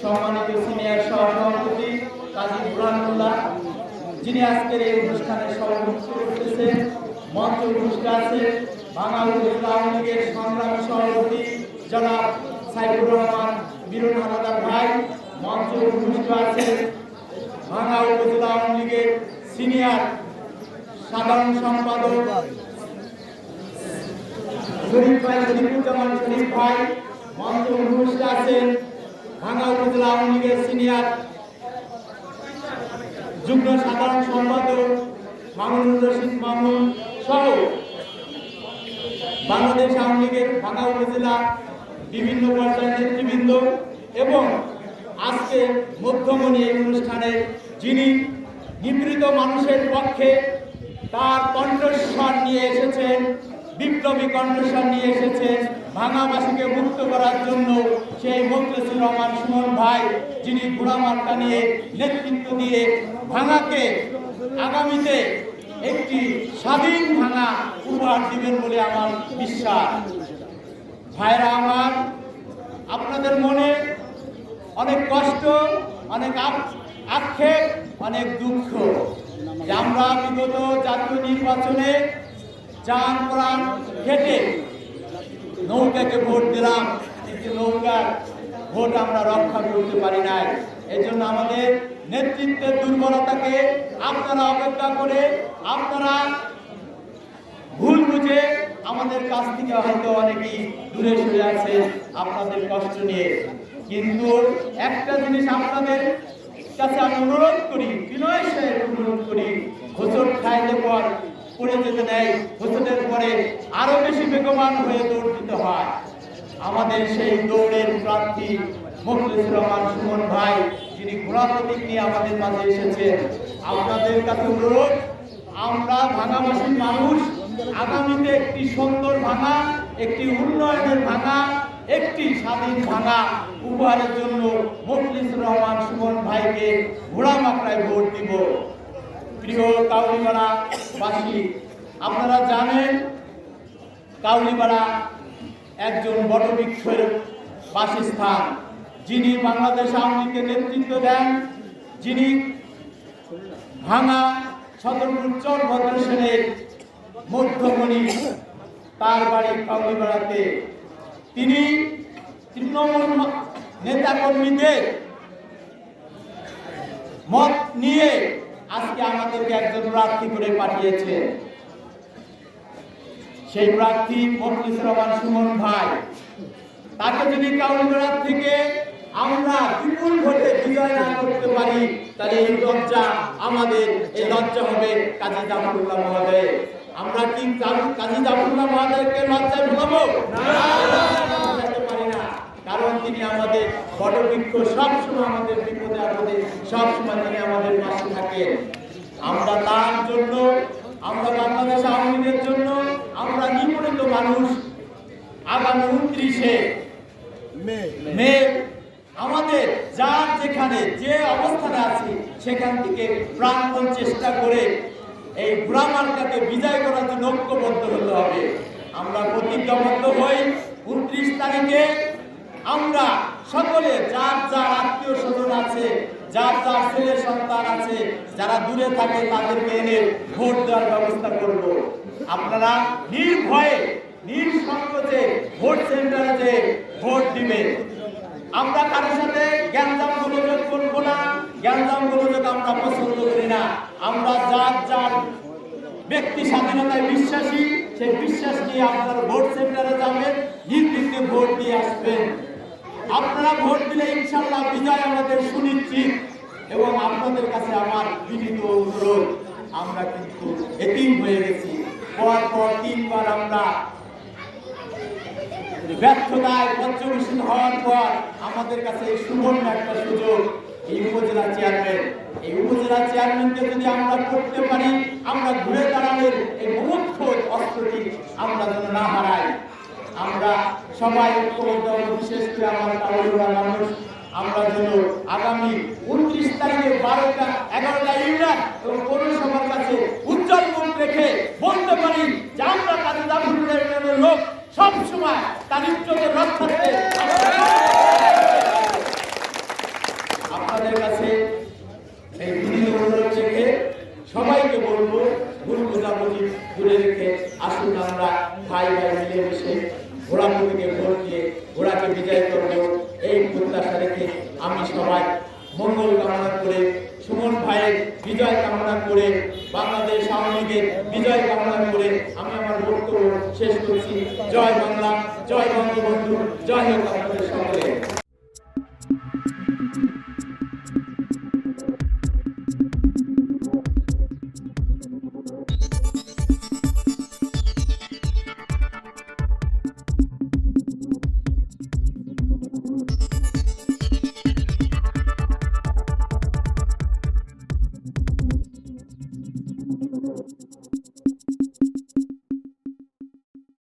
সম্মানিত সিনিয়র সহসভাপতি কাজী বুরহানুল্লাহ, যিনি আজকের এই অনুষ্ঠানে সভাপতিত্ব করতেছেন, মঞ্চ উপস্থিত আছে উপজেলা আওয়ামী লীগের সংগ্রামী সভাপতি জনাব সাইফুর রহমান বীরুন হানাদার ভাই, মঞ্চ উপস্থিত আছে ভাঙা উপজেলা আওয়ামী লীগের সিনিয়র সাধারণ সম্পাদক শরীফ ভাই, শরীফুজ্জামান শরীফ ভাই মঞ্চ উপস্থিত আছেন ভাঙ্গা উপজেলা আওয়ামী সিনিয়র যুগ্ম সাধারণ সম্পাদক মামুনুর রশিদ সহ বাংলাদেশ আওয়ামী ভাঙ্গা উপজেলা বিভিন্ন পর্যায়ের নেতৃবৃন্দ এবং আজকে মধ্যমণি এই অনুষ্ঠানে যিনি নিপীড়িত মানুষের পক্ষে তার কণ্ঠস্বর নিয়ে এসেছেন বিপ্লবী কণ্ঠস্বর নিয়ে এসেছে। ভাঙাবাসীকে মুক্ত করার জন্য সেই মোখলেসুর রহমান সুমন ভাই, যিনি ঘোড়ামার্কা নিয়ে নেতৃত্ব দিয়ে ভাঙাকে আগামীতে একটি স্বাধীন ভাঙা উপহার দিবেন বলে আমার বিশ্বাস। ভাইরা আমার, আপনাদের মনে অনেক কষ্ট, অনেক আক্ষেপ, অনেক দুঃখ যে আমরা বিগত জাতীয় নির্বাচনে যান প্রাণ খেটে নৌকাকে ভোট দিলাম। কিন্তু নৌকার ভোট আমরা রক্ষা করতে পারি নাই। এই জন্য আমাদের নেতৃত্বের দুর্বলতাকে আপনারা অপেক্ষা করে আপনারা ভুল বুঝে আমাদের কাছ থেকে হয়তো অনেকেই দূরে সরে আছে আপনাদের কষ্ট নিয়ে। কিন্তু একটা জিনিস আপনাদের কাছে আমি অনুরোধ করি, বিনয় সাহেব অনুরোধ করি পড়ে যেতে নেয় হোসটের পরে আরও বেশি বেগবান হয়ে দৌড় দিতে হয়। আমাদের সেই দৌড়ের প্রার্থী মুখলিসুর রহমান সুমন ভাই, যিনি ঘোড়া প্রতীক নিয়ে আমাদের মাঝে এসেছেন, আপনাদের কাছে অনুরোধ, আমরা ভাঙাবাসীর মানুষ, আগামীতে একটি সুন্দর ভাঙা, একটি উন্নয়নের ভাঙা, একটি স্বাধীন ভাঙা উপহারের জন্য মুখলিসুর রহমান সুমন ভাইকে ঘোড়া মাকড়ায় ভোট দিব। প্রিয় কাউলিপাড়া বাসী, আপনারা জানেন কাউলিপাড়া একজন বটবৃক্ষের বাসস্থান। যিনি বাংলাদেশ আওয়ামী লীগের নেতৃত্ব দেন, যিনি ভাঙা সদরপুর চর ভদ্র সেনের মধ্যমণি, তার বাড়ি কাউলিপাড়াতে তিনি তৃণমূল নেতাকর্মীদের মত নিয়ে আজকে আমাদেরকে একজন প্রার্থী করে পাঠিয়েছে। সেই প্রার্থী মখলিসুর রহমান সুমন ভাই। তাকে যদি কাউন্টার থেকে আমরা বিপুল ভোটে বিজয় না করতে পারি, তাহলে এই লজ্জা আমাদের, এই লজ্জা হবে কাজী জাফরুল্লাহ মহোদয়। আমরা কি কাজী- জাফরুল্লাহ মহোদয়কে লজ্জায় ভুলাবো? না। তিনি আমাদের বটবৃক্ষ, সবসময় আমাদের বিপদে আপদে, সবসময় তিনি আমাদের পাশে থাকেন। আমরা তার জন্য, আমরা বাংলাদেশ আওয়ামী লীগের জন্য, আমরা নিপীড়িত মানুষ। আগামী উনত্রিশে মে আমাদের যার যেখানে যে অবস্থানে আছে, সেখান থেকে প্রাণপণ চেষ্টা করে এই বুড়ামার্কাকে বিজয় করার জন্য ঐক্যবদ্ধ হতে হবে। আমরা প্রতিজ্ঞাবদ্ধ হই, উনত্রিশ তারিখে আমরা সকলে যার যার আত্মীয় স্বজন আছে, যার যার ছেলে সন্তান আছে, যারা দূরে থাকে তাদেরকে এনে ভোট দেওয়ার ব্যবস্থা করব। আপনারা নির্ভয়ে, নিঃসংকোচে ভোট সেন্টারে যে ভোট দিবেন। আমরা কারোর সাথে জ্ঞানজাম গোলযোগ করব না জ্ঞানজাম গোলযোগ আমরা পছন্দ করি না। আমরা যার যার ব্যক্তি স্বাধীনতায় বিশ্বাসী, সেই বিশ্বাস নিয়ে আপনারা ভোট সেন্টারে যাবেন নির্দিষ্টে ভোট দিয়ে আসবেন। আপনারা ভোট দিলে ইনশাল্লাহ বিজয় আমাদের সুনিশ্চিত এবং আপনাদের কাছে আমার বিনীত অনুরোধ, আমরা কিন্তু এতিম হয়ে গেছি। পর পর তিনবার আমরা ব্যর্থতায় পর্যবেসন হওয়ার পর আমাদের কাছে এই সুবর্ণ একটা সুযোগ, এই উপজেলা চেয়ারম্যান এই উপজেলা চেয়ারম্যানকে যদি আমরা করতে পারি, আমরা ঘুরে দাঁড়ানোর এই মুখ্য অস্ত্রটি আমরা যেন না হারাই আমরা সবাই ঐক্যবদ্ধ বিশেষ করে আমার মানুষ। আমরা যেন আগামী উনত্রিশ তারিখে বারোটা, এগারোটা ইউনিয়ন এবং পৌরসভার কাছে উজ্জ্বল মুখ রেখে বলতে পারি যে আমরা তাদের দাবি লোক সবসময় তার ইজ্জতের রক্ষার্থে আমরা দিকে ভোট দিয়ে ঘোড়াকে বিজয় করব এই প্রত্যাশা রেখে আমি সবাই মঙ্গল কামনা করে সুমন ভাইয়ের বিজয় কামনা করে বাংলাদেশ আওয়ামী লীগের বিজয় কামনা করে আমি আমার বক্তব্য শেষ করছি। জয় বাংলা, জয় বঙ্গবন্ধু, জয় হোক সকলের